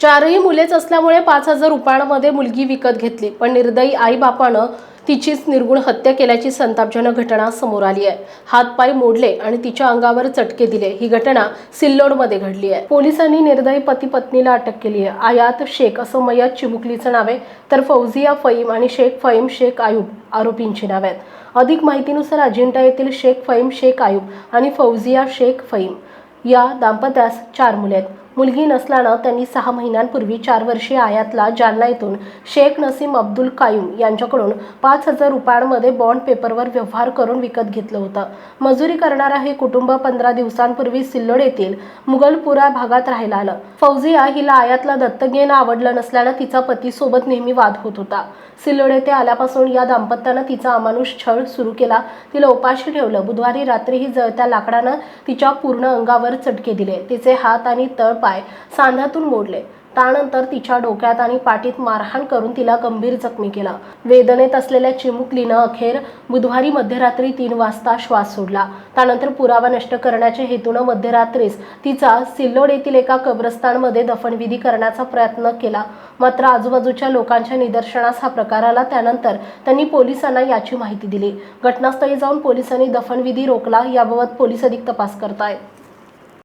चारही मुलेच असल्यामुळे पाच हजार रुपयांमध्ये मुलगी विकत घेतली पण निर्दयी आई बापानं तिचीच निर्गुण हत्या केल्याची संतापजनक घटना समोर आली आहे. हातपाय मोडले आणि तिच्या अंगावर चटके दिले. ही घटना सिल्लोडमध्ये घडली आहे. पोलिसांनी निर्दयी पती पत्नीला अटक केली आहे. आयात शेख असं मयत चिमुकलीचं नाव आहे तर फौजिया फईम आणि शेख फईम शेख आयुब आरोपींची नाव आहेत. अधिक माहितीनुसार अजिंठा येथील शेख फईम शेख आयुब आणि फौजिया शेख फईम या दाम्पत्यास चार मुले आहेत. मुलगी नसल्यानं त्यांनी सहा महिन्यांपूर्वी चार वर्षीय आयातला जालना येथून शेख नसीम अब्दुल कायूम यांच्याकडून पाच हजार रुपयांमध्ये बॉन्ड पेपरवर व्यवहार करून विकत घेतलं होतं. मजुरी करणारा हे कुटुंब पंधरा दिवसांपूर्वी सिल्लोड येथील मुघलपुरा भागात राहायला आलं. फौजिया हिला आयातला दत्तक घेणं आवडलं नसल्यानं तिचा पतीसोबत नेहमी वाद होत होता. सिल्लोड येथे आल्यापासून या दाम्पत्यानं तिचा अमानुष छळ सुरू केला. तिला उपाशी ठेवलं. बुधवारी रात्री ही जळत्या लाकडानं तिच्या पूर्ण अंगावर चटके दिले. तिचे हात आणि पाय सांध्यातून मोडले. त्यानंतर तिच्या डोक्यात आणि पाठीत मारहाण करून तिला गंभीर जखमी केला. वेदनेत असलेल्या चिमुकलीनं अखेर बुधवारी मध्यरात्री तीन वाजता श्वास सोडला. त्यानंतर पुरावा नष्ट करण्याच्या हेतूनं मध्यरात्रीच तिचा सिल्लोड येथील एका कब्रस्तानमध्ये दफनविधी करण्याचा प्रयत्न केला. मात्र आजूबाजूच्या लोकांच्या निदर्शनास हा प्रकार आला. त्यानंतर त्यांनी पोलिसांना याची माहिती दिली. घटनास्थळी जाऊन पोलिसांनी दफनविधी रोखला. याबाबत पोलीस अधिक तपास करतायत.